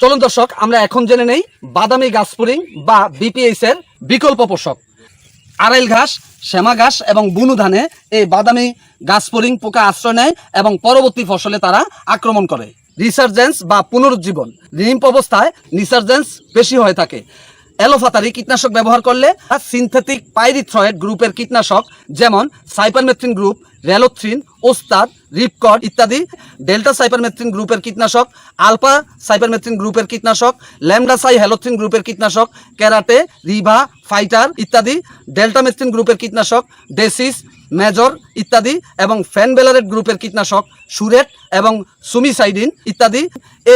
চলুন দর্শক, আমরা এখন জেনে নেই বাদামি গাছপুরিং বা বিপিএস এর বিকল্প পোষক। আড়াইল ঘাস, শ্যামা ঘাস এবং বুনু ধানে এই বাদামি গাছপুরিং পোকা আশ্রয় নেয় এবং পরবর্তী ফসলে তারা আক্রমণ করে। রিসার্জেন্স বা পুনরুজ্জীবন। রিম্প অবস্থায় রিসার্জেন্স বেশি হয়ে থাকে। অ্যালোফাতারি কীটনাশক ব্যবহার করলে আর সিনথেটিক পাইরিথ্রয়েড গ্রুপের কীটনাশক, যেমন সাইপারমেথ্রিন গ্রুপ রেলোথ্রিন ওস্তাদ রিপকড ইত্যাদি ডেল্টা সাইপারমেথ্রিন গ্রুপের কীটনাশক আলফা সাইপারমেথ্রিন গ্রুপের কীটনাশক ল্যামডাসাই হ্যালোথ্রিন গ্রুপের কীটনাশক ক্যারাটে রিভা ফাইটার ইত্যাদি ডেল্টামেথ্রিন গ্রুপের কীটনাশক ডেসিস মেজর ইত্যাদি এবং ফ্যানবেলারেট গ্রুপের কীটনাশক সুরেট এবং সুমিসাইডিন ইত্যাদি।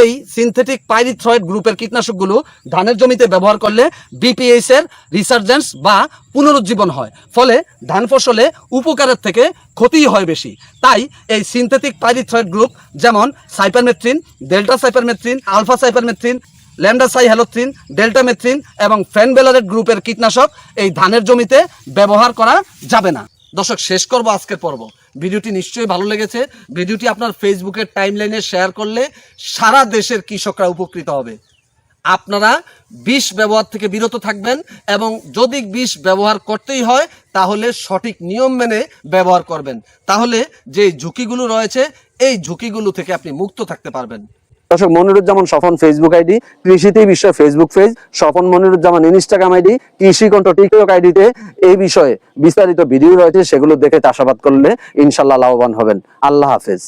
এই সিনথেটিক পাইরিথ্রয়েড গ্রুপের কীটনাশকগুলো ধানের জমিতে ব্যবহার করলে বিপিএস এর রিসার্জেন্স বা পুনরুজ্জীবন হয়, ফলে ধান ফসলে উপকারের থেকে ক্ষতিই হয় বেশি। তাই এই সিনথেটিক পাইরিথ্রয়েড গ্রুপ যেমন cypermethrin, delta cypermethrin, alpha cypermethrin lambda cyhalothrin deltamethrin এবং ফ্যানবেলারেট গ্রুপের কীটনাশক এই ধানের জমিতে ব্যবহার করা যাবে না। দর্শক, শেষ করব আজকের পর্ব। ভিডিওটি নিশ্চয়ই ভালো লেগেছে। ভিডিওটি আপনার ফেসবুকের টাইমলাইনে শেয়ার করলে সারা দেশের কৃষকরা উপকৃত হবে। আপনারা বিষ ব্যবহার থেকে বিরত থাকবেন এবং যদি বিষ ব্যবহার করতেই হয়, তাহলে সঠিক নিয়ম মেনে ব্যবহার করবেন। তাহলে যে ঝুঁকিগুলো রয়েছে, এই ঝুঁকিগুলো থেকে আপনি মুক্ত থাকতে পারবেন। দর্শক, মনিরুজ্জামান স্বপন ফেসবুক আইডি কৃষিতে বিশ্ব Facebook page Swapan Moniruzzaman Instagram ID Krishi Kantha TikTok আইডিতে এই বিষয়ে বিস্তারিত ভিডিও রয়েছে, সেগুলো দেখে চাষাবাদ করলে ইনশাল্লাহ লাভবান হবেন। আল্লাহ হাফেজ।